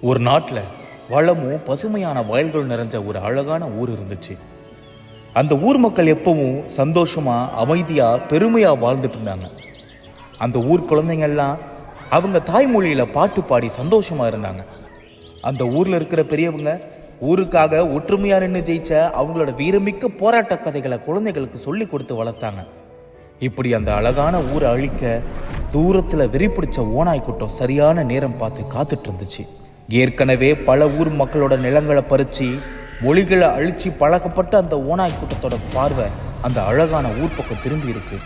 ஒரு நாட்டில் வளமும் பசுமையான வயல்கள் நிறைஞ்ச ஒரு அழகான ஊர் இருந்துச்சு. அந்த ஊர் மக்கள் எப்பவும் சந்தோஷமாக அமைதியாக பெருமையாக வாழ்ந்துட்டு இருந்தாங்க. அந்த ஊர் குழந்தைங்க எல்லாம் அவங்க தாய்மொழியில் பாட்டு பாடி சந்தோஷமாக இருந்தாங்க. அந்த ஊரில் இருக்கிற பெரியவங்க ஊருக்காக ஒற்றுமையாக நின்று ஜெயிச்ச அவங்களோட வீரமிக்க போராட்ட கதைகளை குழந்தைகளுக்கு சொல்லி கொடுத்து வளர்த்தாங்க. இப்படி அந்த அழகான ஊரை அழிக்க தூரத்தில் வெறி பிடிச்ச ஓநாய் கூட்டம் சரியான நேரம் பார்த்து காத்துட்டு இருந்துச்சு. ஏற்கனவே பல ஊர் மக்களோட நிலங்களை பறித்து மொழிகளை அழிச்சு பழக்கப்பட்ட அந்த ஓநாய் கூட்டத்தோட பார்வை அந்த அழகான ஊர் பக்கம் திரும்பி இருக்கு.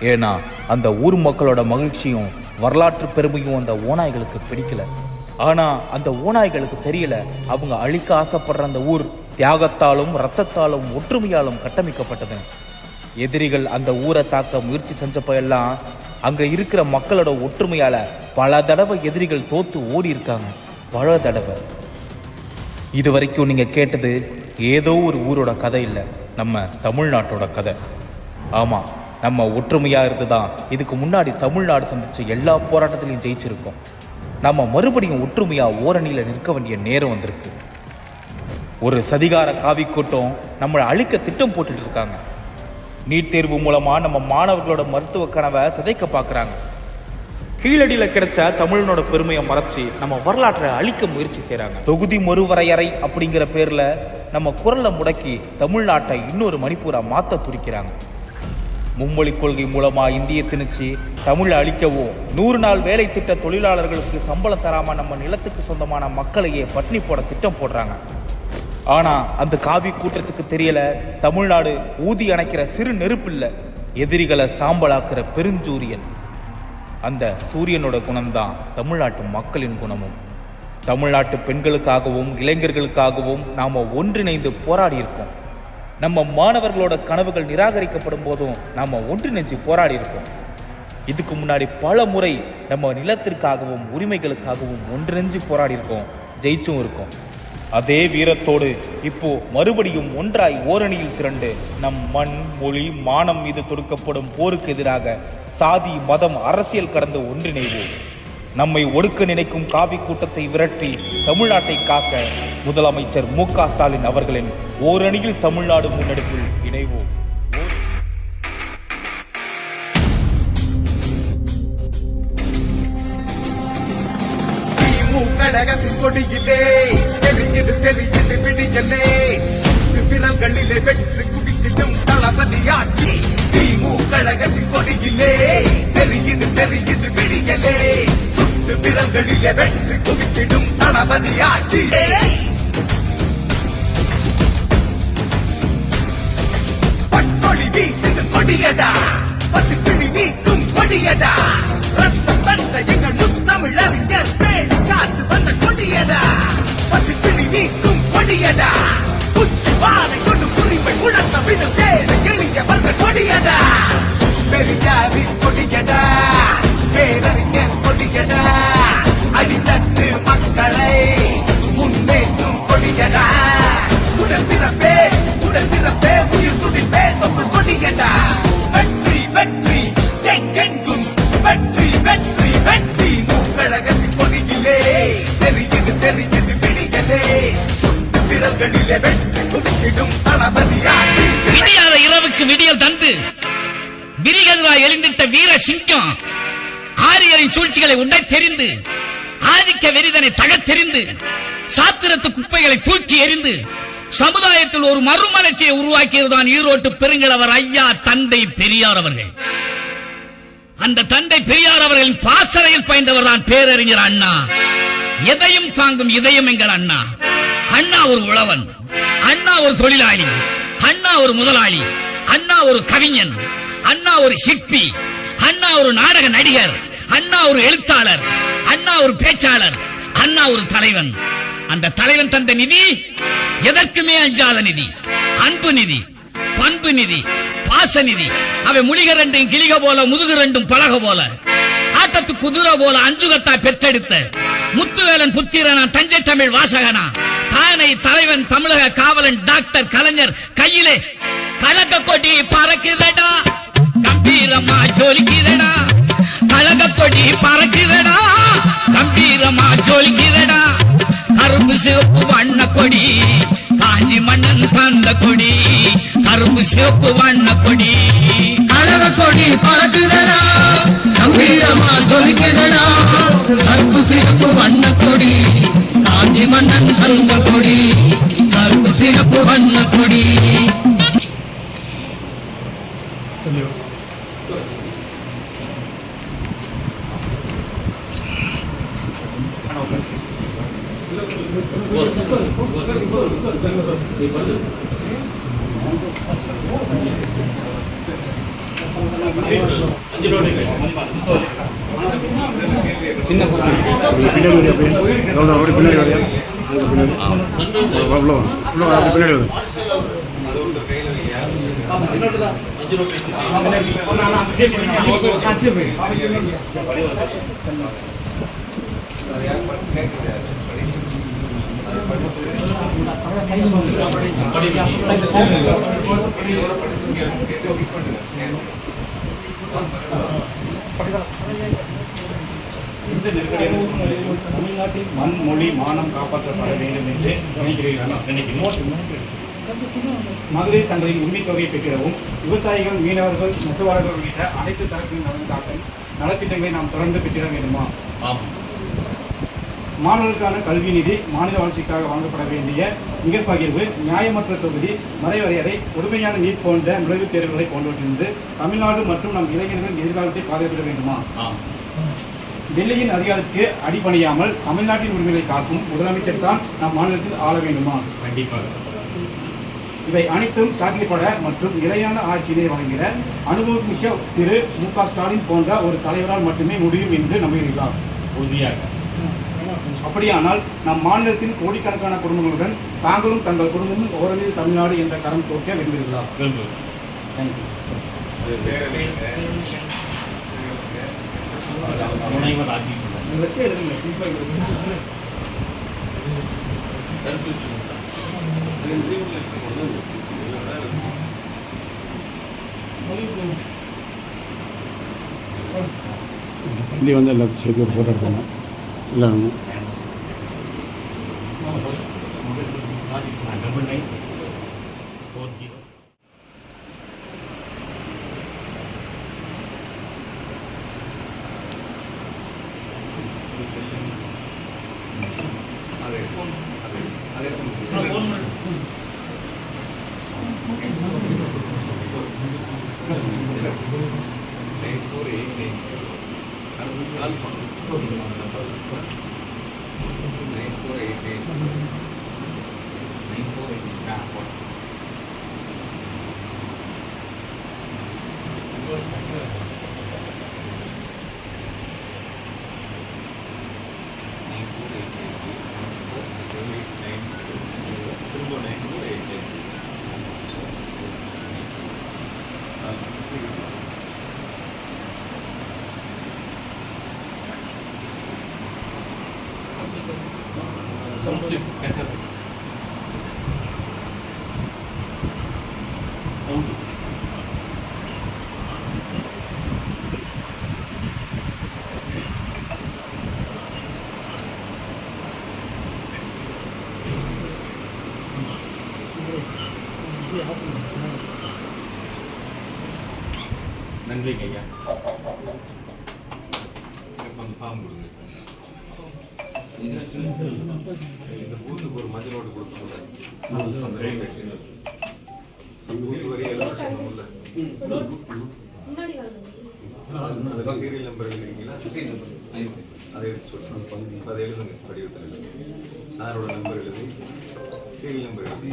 ஏன்னா அந்த ஊர் மக்களோட மகிழ்ச்சியும் வரலாற்று பெருமையும் அந்த ஓநாய்களுக்கு பிடிக்கல. ஆனால் அந்த ஓநாய்களுக்கு தெரியல அவங்க அழிக்க ஆசைப்படுற அந்த ஊர் தியாகத்தாலும் ரத்தத்தாலும் ஒற்றுமையாலும் கட்டமைக்கப்பட்டது. எதிரிகள் அந்த ஊரை தாக்க முயற்சி செஞ்சப்ப எல்லாம் அங்கே இருக்கிற மக்களோட ஒற்றுமையால் பல தடவை எதிரிகள் தோத்து ஓடி இருக்காங்க. பல தடவை. இது வரைக்கும் நீங்கள் கேட்டது ஏதோ ஒரு ஊரோட கதை இல்லை. நம்ம தமிழ்நாட்டோட கதை. ஆமாம் நம்ம ஒற்றுமையாக இருந்து தான் இதுக்கு முன்னாடி தமிழ்நாடு சந்தித்த எல்லா போராட்டத்திலையும் ஜெயிச்சிருக்கோம். நம்ம மறுபடியும் ஒற்றுமையாக ஓரணியில் நிற்க வேண்டிய நேரம் வந்திருக்கு. ஒரு சதிகார காவி கூட்டம் நம்மளை அழிக்க திட்டம் போட்டுட்டு இருக்காங்க. நீட் தேர்வு மூலமாக நம்ம மாணவர்களோட மருத்துவ கனவை சிதைக்க பார்க்குறாங்க கீழடியில் கிடைச்ச தமிழனோட பெருமையை மறைச்சி நம்ம வரலாற்றை அழிக்க முயற்சி செய்கிறாங்க தொகுதி மறுவரையறை அப்படிங்கிற பேரில் நம்ம குரலை முடக்கி தமிழ்நாட்டை இன்னொரு மணிப்பூரா மாற்ற துடிக்கிறாங்க. மும்மொழி கொள்கை மூலமாக இந்திய திணிச்சு தமிழை அழிக்கவும் நூறு நாள் வேலை திட்ட தொழிலாளர்களுக்கு சம்பளம் தராமல் நம்ம நிலத்துக்கு சொந்தமான மக்களையே பட்டினி போட திட்டம் போடுறாங்க. ஆனா அந்த காவி கூட்டத்துக்கு தெரியல. தமிழ்நாடு ஊதி அணைக்கிற சிறு நெருப்பில்ல எதிரிகளை சாம்பலாக்குற பெருஞ்சூரியன். அந்த சூரியனோட குணம்தான் தமிழ்நாட்டு மக்களின் குணமும். தமிழ்நாட்டு பெண்களுக்காகவும் இளைஞர்களுக்காகவும் நாம ஒன்றிணைந்து போராடி இருக்கோம் நம்ம மாணவர்களோட கனவுகள் நிராகரிக்கப்படும் போதும் நாம ஒன்றிணைஞ்சு போராடி இருக்கோம் இதுக்கு முன்னாடி பல முறை நம்ம நிலத்திற்காகவும் உரிமைகளுக்காகவும் ஒன்றிணைஞ்சு போராடி இருக்கோம் ஜெயிச்சும் இருக்கோம். அதே வீரத்தோடு இப்போ மறுபடியும் ஒன்றாய் ஓரணியில் திரண்டு நம் மண் மொழி மானம் மீது தொடுக்கப்படும் போருக்கு எதிராக சாதி மதம் அரசியல் கடந்து ஒன்றிணைவோம். நம்மை ஒடுக்க நினைக்கும் காவி கூட்டத்தை விரட்டி தமிழ்நாட்டை காக்க முதலமைச்சர் மு க ஸ்டாலின் அவர்களின் ஓரணியில் தமிழ்நாடு முன்னெடுப்பில் இணைவோம். கழகத்தின் கொடியிலே கொடியிலே வெற்றி குவித்திடும் தளபதி ஆட்சி திமு கழகத்தின் கொடியிலே. தெரியுது தெரியுது விடியலே. சுட்டு விரல்களிலே வெற்றி குவித்திடும் தளபதி ஆட்சி பட்டொழி வீசுது கொடியடா பசுப்பிடி நீக்கும் கொடியடா. ரத்தம் தந்த எங்கள் முத்தமிழ் பெரியாரின் கொடிக்கடா பேரறிஞர் கொடிக்கடா அடித்தட்டு மக்களை முன்னேற்றும் கொடிக்கடா உடல் பிறப்பே உடல் பிறப்பே உயிர் துடிப்பே தொப்பு கொடிக்கடா வெற்றி வெற்றி எங்கெங்கும் வெற்றி வெற்றி வெற்றி. மூக்கழகத்தின் கொடியிலே தெரியுது தெரியுது பிடிகளே சுட்டு விரல்களிலே வெற்றி குடிக்கிடும் தளபதியாக விடியாத இரவுக்கு விடியல் தந்து. விரிகதுவாய் எழுந்திட்ட வீர சிங்கம் ஆரியரின் சூழ்ச்சிகளை உடை தெரிந்து ஆதிக்க வெறிதனை தகத்தெறிந்து சாத்திரத்து குப்பைகளை தூக்கி எறிந்து சமுதாயத்தில் ஒரு மறுமலர்ச்சியை உருவாக்கியதுதான் ஈரோட்டு பெருங்கிழவர் ஐயா தந்தை பெரியார் அவர்கள். அந்த தந்தை பெரியார் அவர்களின் பாசறையில் பயந்தவர் தான் பேரறிஞர் அண்ணா. எதையும் தாங்கும் இதயம் எங்கள் அண்ணா. அண்ணா ஒரு உழவன். அண்ணா ஒரு தொழிலாளி. அண்ணா ஒரு முதலாளி. அண்ணா ஒரு கவிஞன். அண்ணா ஒரு சிற்பி அண்ணா ஒரு நாடக நடிகர் அண்ணா ஒரு எழுத்தாளர் அண்ணா ஒரு பேச்சாளர் அண்ணா ஒரு தலைவன். அந்த தலைவன் தந்த நிதி எதற்குமே அஞ்சாத நிதி. அன்பு நிதி பண்பு நிதி பாச நிதி. அவை முழிக ரெண்டும் கிளிக போல முதுகு ரெண்டும் பழக போல. ஆட்டத்து குதிரை போல அஞ்சுகத்தா பெற்றெடுத்த முத்துவேலன் புத்திரனா தஞ்சை தமிழ் வாசகனா. தானை தலைவன் தமிழக காவலன் டாக்டர் கலைஞர் கையிலே கலக்க கம்பீரமா ஜொலிக்குதடா. அழக கொடி பறக்குதடா. கம்பீரமா ஜொலிக்கிறடா கருப்பு சிவப்பு வண்ண கொடி காஞ்சி மன்னன் தந்த கொடி கருப்பு சிவப்பு வண்ண கொடி. அழக கொடி பறக்குதடா. கம்பீரமா ஜொலிக்கிறடா கருப்பு சிவப்பு வண்ண கொடி காஞ்சி மன்னன் தந்த கொடி கருப்பு சிவப்பு வண்ண கொடி நீங்க பின்னாடி பின்னாடி வரியா அங்கே பின்னாடி உள்ள வா. உள்ள வா, அப்படி பின்னாடி வந்து இந்த நெருக்கடியான சூழ்நிலையில் தமிழ்நாட்டின் மண் மொழி மானம் காப்பாற்றப்பட வேண்டும் என்று நினைக்கிறீர்களா நினைக்கிறேன் மதுரை தங்களின் உரிமைத் தொகையை பெற்றிடவும் விவசாயிகள் மீனவர்கள் நெசவாளர்கள் உள்ளிட்ட அனைத்து தரப்பின் நலன் நலத்திட்டங்களை நாம் தொடர்ந்து பெற்றிட வேண்டுமா? மாணவர்களுக்கான கல்வி நிதி மாநில வளர்ச்சிக்காக வழங்கப்பட வேண்டிய நிகழ்பகிர்வு நியாயமற்ற தொகுதி மறைவரையறை கொடுமையான நீட் போன்ற நுழைவுத் தேர்வுகளை போன்றவற்றிலிருந்து தமிழ்நாடு மற்றும் நம் இளைஞர்களின் எதிர்காலத்தை பாதுகாத்திட வேண்டுமா? டெல்லியின் அதிகாரத்துக்கு அடிபணியாமல் தமிழ்நாட்டின் உரிமைகளை காக்கும் முதலமைச்சர் தான் நம் மாநிலத்தில் ஆள வேண்டுமா? கண்டிப்பாக இவை அனைத்தும் சாத்தியப்பட மற்றும் நிலையான ஆட்சியினை வழங்கிட அனுபவமிக்க திரு மு க ஸ்டாலின் போன்ற ஒரு தலைவரால் மட்டுமே முடியும் என்று நம்புகிறீர்களா? உறுதியாக. அப்படியானால் நம் மாநிலத்தின் கோடிக்கணக்கான குடும்பங்களுடன் தாங்களும் தங்கள் குடும்பமும் ஓரணியில் தமிழ்நாடு என்ற கரம் தோற்க விரும்புகிறீர்களா விரும்புகிறேன் தேங்க்யூ வச்சு எழுதுங்க. வந்து எல்லாத்தையும் சேர்த்து எடுப்பாங்க இல்லை நன்றிங்க ஐயா இந்த பூத்துக்கு ஒரு மஞ்சள் நோட்டு கொடுக்கணும்ல அந்த ரேட் பூத்து வரையும் சீரியல் நம்பர் அதை எடுத்து சொல்லுங்க அதை எழுதுங்க படிவத்தில் சாரோட நம்பர் எழுதி சீரியல் நம்பர் எழுதி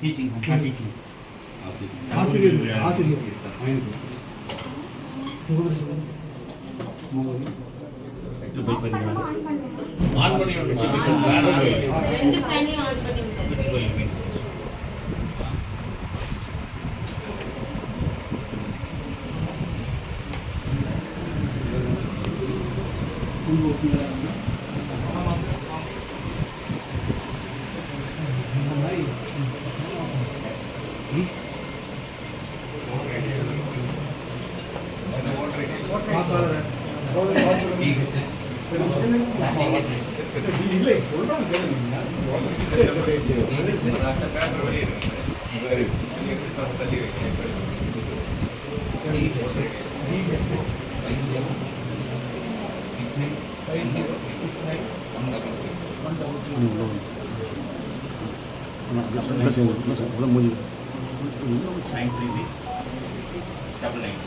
టీచింగ్ టీచింగ్ ఆసిరియర్ ఆసిరియర్ ఆయన ಆನ್ ಮಾಡಿ ಆನ್ ಮಾಡಿ இல்லை சொல்றாங்க தள்ளி வைக்கிறேன் மூஞ்சி nine three six double nine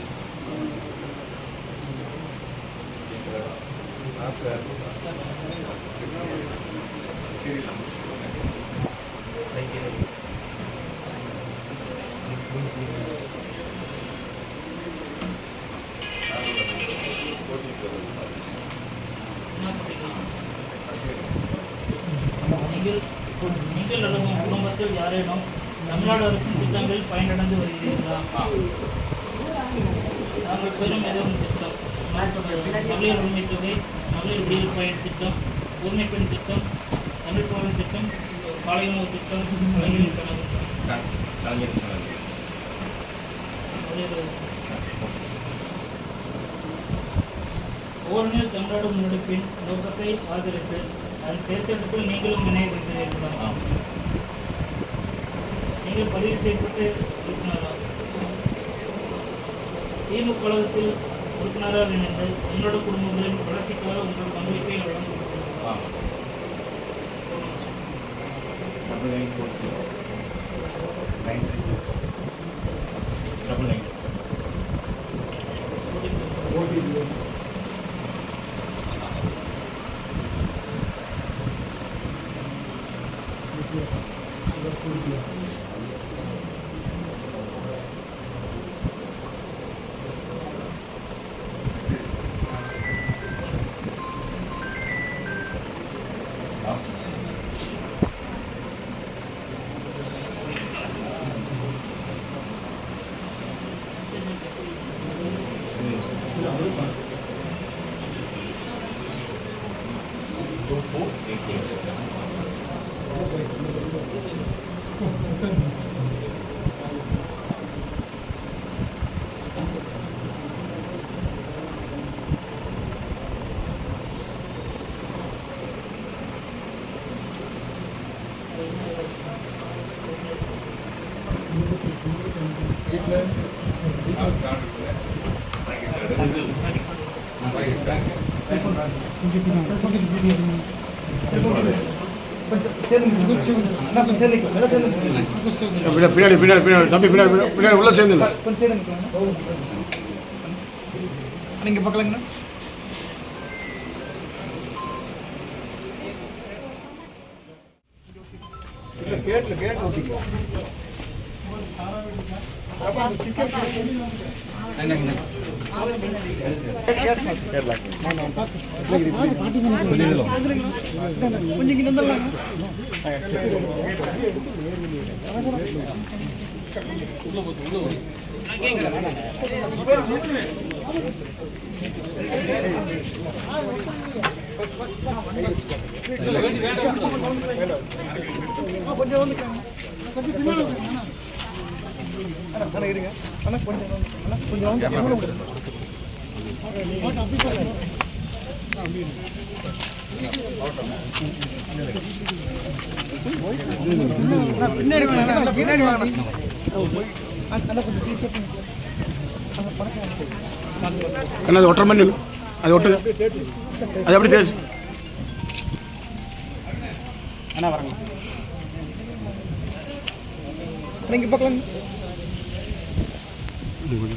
நீங்கள் நீங்கள் அல்லது உங்கள் குடும்பத்தில் யாரேனும் தமிழ்நாடு அரசின் திட்டங்களில் பயனடைந்து வருகிறீர்களா நாங்கள் பெறும் எதுவும் திட்டம். மகளிர் உரிமை தொகை மகளிர் விடியல் பயன் திட்டம் உரிமை பெண் திட்டம் தமிழ் புகழ் திட்டம் காலை உணவு திட்டம் கலைஞரின் கனவு கலைஞர் தமிழ்நாடு முன்னெடுப்பின் நோக்கத்தை ஆதரித்து அதன் செயற்திட்டத்தில் நீங்களும் இணையிருக்கிறீர்களா நீங்கள் பதிவு செய்யப்பட்டு உறுப்பினரா திமுக கழகத்தில் உறுப்பினராக இணைந்து உங்களோட குடும்பங்களின் வளர்ச்சிக்காக உங்களோட பங்களிப்பை வழங்கப்பட்டுள்ளதா பின்னாடி பின்னாடி பின்னாடி தம்பி பின்னாடி பின்னாடி, பின்னாடி உள்ள சேர்ந்து நீங்கள் பார்க்கலாங்கண்ணா கேட்டில் கேட்டு ஓட்டிக்கலாம் கொஞ்சம் வந்து அண்ணா, இருங்க அண்ணா கொஞ்சம். அண்ணா கொஞ்சம் பின்னாடி அப்படி அப்படி பின்னாடி அண்ணா, அது ஒட்டுற மாதிரி. அது ஒட்டுங்க அது எப்படி தேய்ச்சி அண்ணா வரங்க நீங்க பார்க்கலாம் 누구지?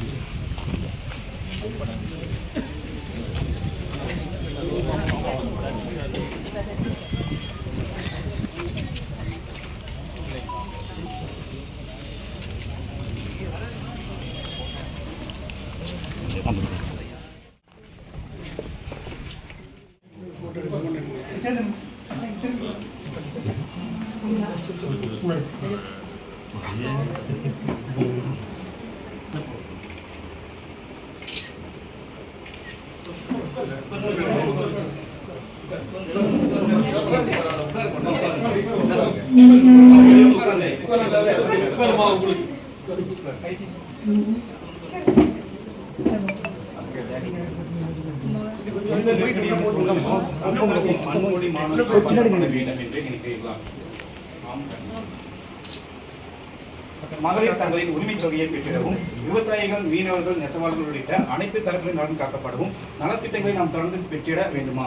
மகளிர் தங்களின் உரிமைத் தொகையை பெற்றிடவும் விவசாயிகள் மீனவர்கள் நெசவாளர்கள் உள்ளிட்ட அனைத்து தரப்பிலும் நலன் காக்கப்படவும் நலத்திட்டங்களை நாம் தொடர்ந்து பெற்றிட வேண்டுமா?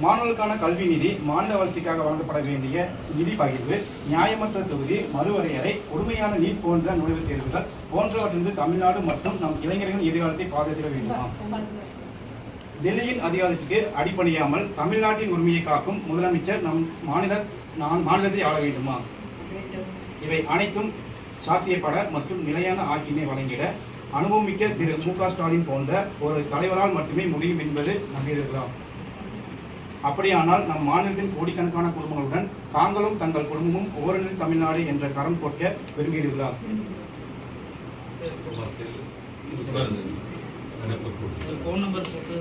மாணவர்களுக்கான கல்வி நிதி மாநில வளர்ச்சிக்காக வழங்கப்பட வேண்டிய நிதி பகிர்வு நியாயமற்ற தொகுதி மறுவரையறை கொடுமையான நீட் போன்ற நுழைவுத் தேர்வுகள் போன்றவற்றிலிருந்து தமிழ்நாடு மற்றும் நம் இளைஞர்களின் எதிர்காலத்தை பாதுகாத்திட வேண்டுமா? டெல்லியின் அதிகாரத்திற்கு அடிப்படையாமல் தமிழ்நாட்டின் உரிமையை காக்கும் முதலமைச்சர் நம் மாநில நான் மாநிலத்தை ஆள வேண்டுமா? இவை அனைத்தும் சாத்தியப்பட மற்றும் நிலையான ஆட்சியினை வழங்கிட அனுபவமிக்க திரு மு க ஸ்டாலின் போன்ற ஒரு தலைவரால் மட்டுமே முடியும் என்பது நம்பியிருக்கலாம் அப்படியானால் நம் மாநிலத்தின் கோடிக்கணக்கான குடும்பங்களுடன் தாங்களும் தங்கள் குடும்பமும் ஓரணி தமிழ்நாடு என்ற கரம் கொட்ட விரும்புகிறீர்களா ஃபோன் நம்பர் போட்டு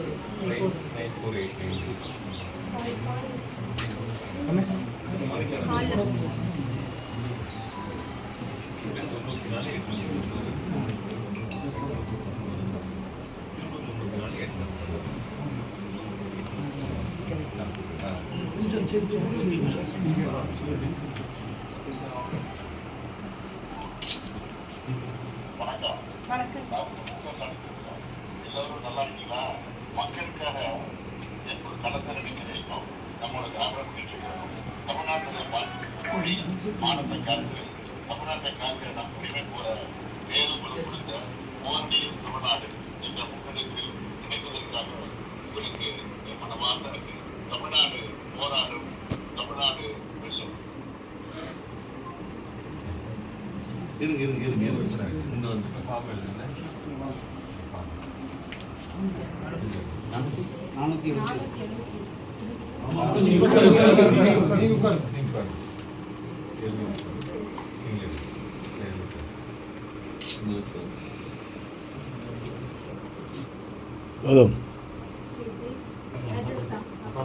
எல்லோரும் நல்லா இருக்கீங்களா மக்களுக்காக எப்படி களத்தில் நிற்கிறோம் நம்மளோட கிராம தமிழ்நாட்டில் மொழி மானத்தை காத்து தமிழ்நாட்டை காத்து நம் உரிமை போற வேறு கொடுத்த ஓரணியில் தமிழ்நாடு என்ற முன்னெடுப்பில் இணைந்ததற்காக உங்களுக்கு மனமார்ந்த தமிழ்நாடு போராடும் தமிழ்நாடு வெல்லும் இருங்க இருங்க இருங்க இருங்க இங்க வந்து பாப்பா எழுதுங்க நீங்க உட்காருங்க. நீங்க உட்காருங்க. நீங்க. எழுதுங்க. நீங்க எழுதுங்க. எழுதுங்க.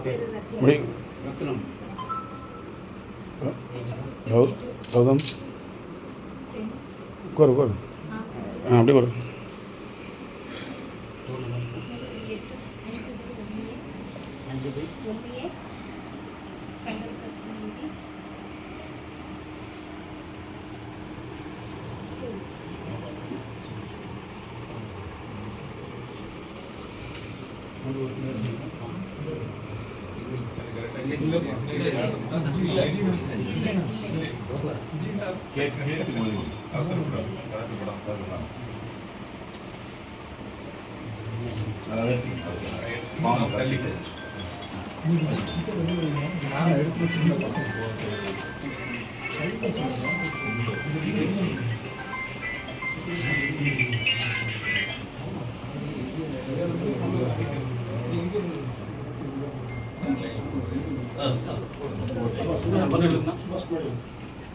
உங்களுக்கு கௌதம் முடி கௌ- கௌதம் உட்காரு உட்காரு ஆ அப்படியே உட்காரு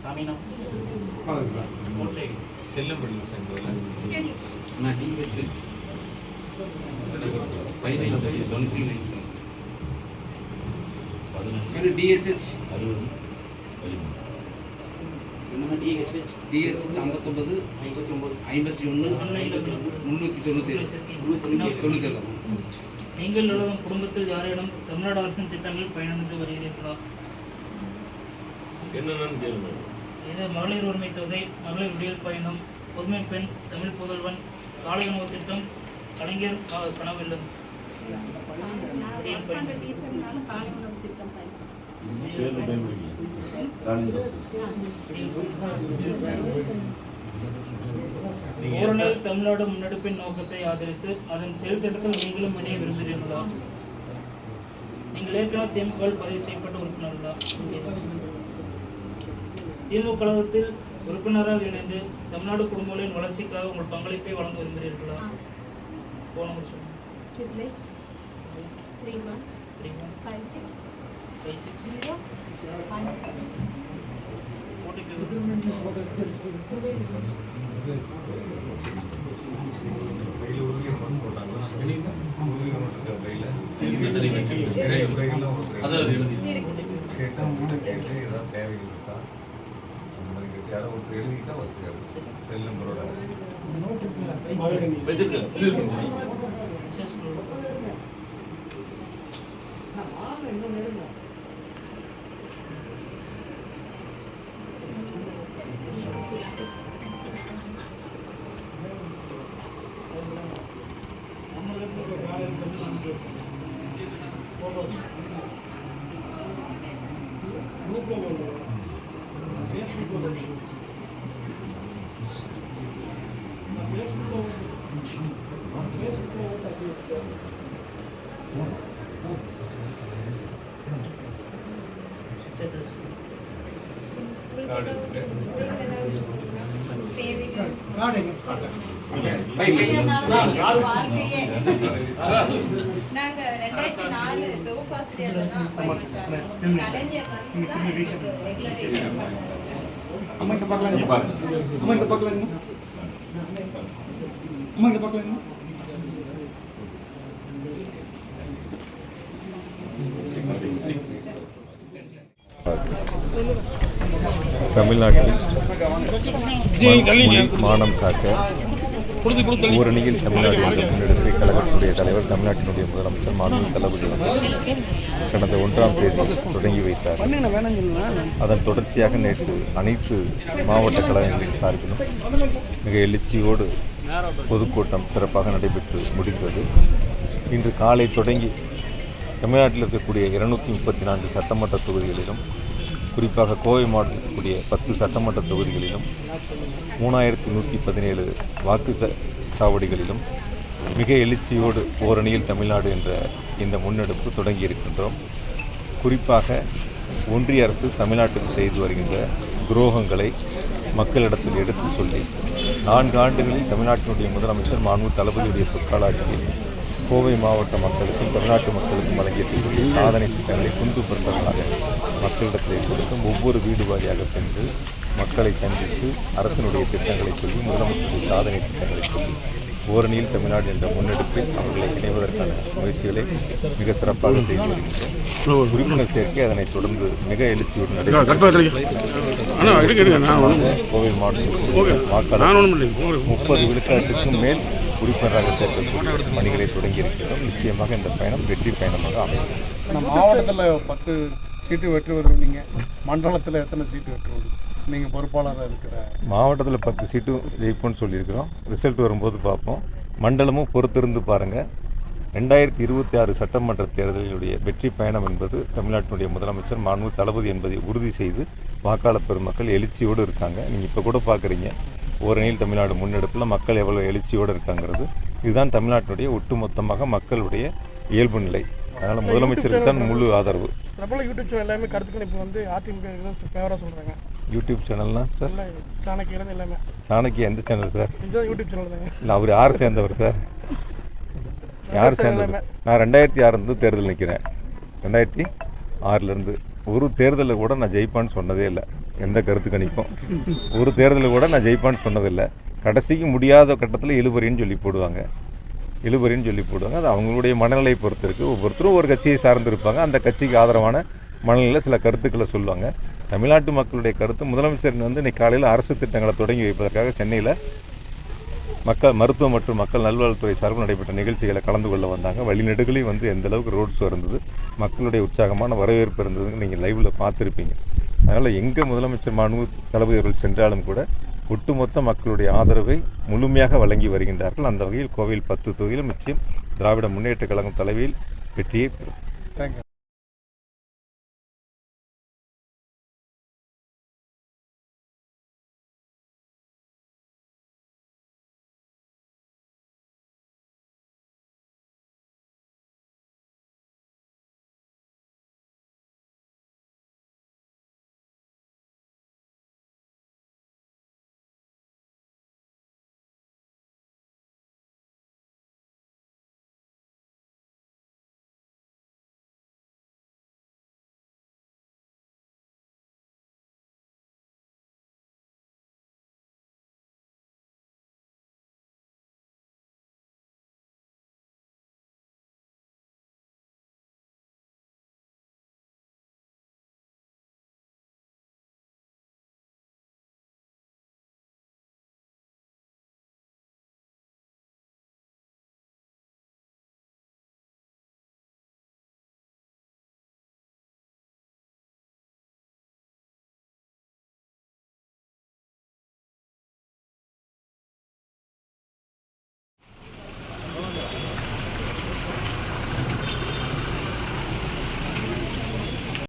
சாமினா செல்லம் நான் டிஹெச்ஹெச் பதினைந்து டுவெண்ட்டி நைன் பதினஞ்சு டிஹெச்ஹெச் என்னென்ன டிஹெச்ஹெச் டிஹெச்ஹெச் ஐம்பத்தொம்பது. ஐம்பத்தி ஒம்பது ஐம்பத்தி ஒன்று. முந்நூற்றி தொண்ணூற்றி ஏழு தொண்ணூற்றி ஏழு நீங்கள் எழுதும் குடும்பத்தில் யாரேனும் தமிழ்நாடு அரசின் திட்டங்களில் பயனடைந்து வருகிறீர்களா? என்னென்னு கேளுங்க. இது மகளிர் உரிமை தொகை மகளிர் விடியல் பயணம் புதுமை பெண் தமிழ் புதல்வன் காலை உணவு திட்டம் கலைஞர் க- தமிழ்நாடு முன்னெடுப்பின் நோக்கத்தை ஆதரித்து அதன் செயல் திட்டத்தில் நீங்களும் இணைய விரும்புகிறீர்களா? நீங்கள் ஏற்கனவே திமுக பதிவு செய்யப்பட்ட உறுப்பினர்களா? திமுக கழகத்தில் உறுப்பினராக இணைந்து தமிழ்நாடு குடும்பங்களின் வளர்ச்சிக்காக உங்கள் பங்களிப்பை வழங்க விரும்புகிறீர்களா? Phone three one three one five six. Five six one. OTP கையில் உறுதியை மட்டும் போட்டாங்க உறுதியை மட்டும் இருக்கா கையில் நிறைய உரைகள்லாம் ஒரு கேட்டால் உங்கள்கிட்ட கேட்டு ஏதாவது தேவைகள் இருக்கா அந்த மாதிரி கேட்டு யாரோ ஒருத்தர் எழுதிட்டா வசதியாக இருக்கும் செல் நம்பரோட சேர்த்து உங்களுக்கு ஏதாவது தேவைகள் வாழ்க்கையே நாங்க ரெண்டாயிரத்தி நாலு தொகுப்பாசிரியர்ல தான் கலைஞர் வந்து அம்மா இங்க பார்க்கலாம் அம்மா இங்க பார்க்கலாம் அம்மா இங்க பார்க்கலாம் தமிழ்நாட்டில் மொழி மானம் காக்க ஊரணியில் தமிழ்நாடு என்ற முன்னெடுப்பை கழகத்துடைய தலைவர் தமிழ்நாட்டினுடைய முதலமைச்சர் மாநில தளபதி கடந்த ஒன்றாம் தேதி தொடங்கி வைத்தார். அதன் தொடர்ச்சியாக நேற்று அனைத்து மாவட்ட கழகங்களின் சார்பிலும் மிக எழுச்சியோடு பொதுக்கூட்டம் சிறப்பாக நடைபெற்று முடிந்தது இன்று காலை தொடங்கி தமிழ்நாட்டில் இருக்கக்கூடிய இருநூத்தி முப்பத்தி நான்கு சட்டமன்ற தொகுதிகளிலும் குறிப்பாக கோவை மாவட்டத்தில் பத்து சட்டமன்ற தொகுதிகளிலும் மூணாயிரத்தி நூற்றி பதினேழு வாக்கு ச- சாவடிகளிலும் மிக எழுச்சியோடு ஓரணியில் தமிழ்நாடு என்ற இந்த முன்னெடுப்பு தொடங்கி இருக்கின்றோம் குறிப்பாக ஒன்றிய அரசு தமிழ்நாட்டுக்கு செய்து வருகின்ற துரோகங்களை மக்களிடத்தில் எடுத்து சொல்லி நான்கு ஆண்டுகளில் தமிழ்நாட்டினுடைய முதலமைச்சர் மாண்பு தளபதியுடைய பொற்காலாட்சியில் கோவை மாவட்ட மக்களுக்கும் தமிழ்நாட்டு மக்களுக்கும் வழங்கியிருக்கக்கூடிய சாதனை திட்டங்களை குண்டு பிரசங்களாக மக்களிடத்தில் கொடுத்தும் ஒவ்வொரு வீடு வாரியாக சென்று மக்களை சந்தித்து அரசினுடைய திட்டங்களை சொல்லி முதலமைச்சருடைய சாதனை திட்டங்களை சொல்லி ஓரணியில் தமிழ்நாடு என்ற முன்னெடுப்பில் அவர்களை இணைவதற்கான முயற்சிகளை மிக சிறப்பாக செய்து வருகின்றோம். உறுப்பினர் சேர்க்கை அதனைத் தொடர்ந்து மிக எழுச்சியோடு நடைபெற்றது அண்ணா எடுக்க எடுக்க நான் ஒன்றும் கோவை மாவட்டத்தில் முப்பது விழுக்காட்டுக்கும் மேல் உறுப்பினராக சேர்க்கக்கூடிய பணிகளை தொடங்கியிருக்கிறோம். நிச்சயமாக இந்த பயணம் வெற்றி பயணமாக நம்ம மாவட்டத்தில் பத்து சீட்டு வெற்றி வருவீங்க மண்டலத்தில் எத்தனை சீட்டு வெற்றி வரும் நீங்கள் பொறுப்பாளராக இருக்கிற மாவட்டத்தில் பத்து சீட்டு ஜெயிப்போம்னு சொல்லியிருக்கிறோம். ரிசல்ட் வரும்போது பார்ப்போம். மண்டலமும் பொறுத்திருந்து பாருங்கள் ரெண்டாயிரத்தி இருபத்தி ஆறு சட்டமன்ற தேர்தலினுடைய வெற்றி பயணம் என்பது தமிழ்நாட்டினுடைய முதலமைச்சர் மாண்பு தளபதி என்பதை உறுதி செய்து வாக்காளர் பெருமக்கள் எழுச்சியோடு இருக்காங்க. நீங்கள் இப்போ கூட பார்க்குறீங்க ஓரணியில் தமிழ்நாடு முன்னெடுப்பில் மக்கள் எவ்வளோ எழுச்சியோடு இருக்காங்கிறது. இதுதான் தமிழ்நாட்டினுடைய ஒட்டுமொத்தமாக மக்களுடைய இயல்பு நிலை. அதனால் முதலமைச்சருக்கு தான் முழு ஆதரவு. பிரபல யூடியூப் சேனல் எல்லாமே கருத்து கணிப்பு வந்து அதிமுக ஃபேவராக சொல்கிறாங்க யூடியூப் சேனல்னா சார் சாணக்கியிலேருந்து எல்லாமே. சாணக்கிய எந்த சேனல் சார் இதுதான் யூடியூப் சேனல் தாங்க. இல்லை அவர் யார் சேர்ந்தவர் சார் யார் சேர்ந்தவர்? நான் ரெண்டாயிரத்தி ஆறுலேருந்து தேர்தல் நிற்கிறேன் ரெண்டாயிரத்தி ஆறுலேருந்து ஒரு தேர்தலில் கூட நான் ஜெயிப்பான்னு சொன்னதே இல்லை. எந்த கருத்து கணிப்பும். ஒரு தேர்தலில் கூட நான் ஜெயிப்பான்னு சொன்னதில்லை கடைசிக்கு முடியாத கட்டத்தில் இழுபறின்னு சொல்லி போடுவாங்க. இழுபறின்னு சொல்லி போடுவாங்க. அது அவங்களுடைய மனநிலை பொறுத்து இருக்குது ஒவ்வொருத்தரும் ஒரு கட்சியை சார்ந்திருப்பாங்க. அந்த கட்சிக்கு ஆதரவான மனநிலையில் சில கருத்துக்களை சொல்லுவாங்க. தமிழ்நாட்டு மக்களுடைய கருத்து முதலமைச்சர் வந்து இன்னைக்கு காலையில் அரசு திட்டங்களை தொடங்கி வைப்பதற்காக சென்னையில் மக்கள் மருத்துவ மற்றும் மக்கள் நல்வாழ்வுத்துறை சார்பில் நடைபெற்ற நிகழ்ச்சிகளை கலந்து கொள்ள வந்தாங்க. வழிநெடுகளையும் வந்து எந்த அளவுக்கு ரோட்ஸ் இருந்தது மக்களுடைய உற்சாகமான வரவேற்பு இருந்ததுன்னு நீங்கள் லைவில் பார்த்துருப்பீங்க. அதனால் எங்கே முதலமைச்சர் மாண்பு தளபதி அவர்கள் சென்றாலும் கூட ஒட்டுமொத்த மக்களுடைய ஆதரவை முழுமையாக வழங்கி வருகின்றார்கள். அந்த வகையில் கோவையில் பத்து தொகுதியிலும் நிச்சயம் திராவிட முன்னேற்ற கழகம் தலைமையில் வெற்றியை பெறும். தேங்க்யூ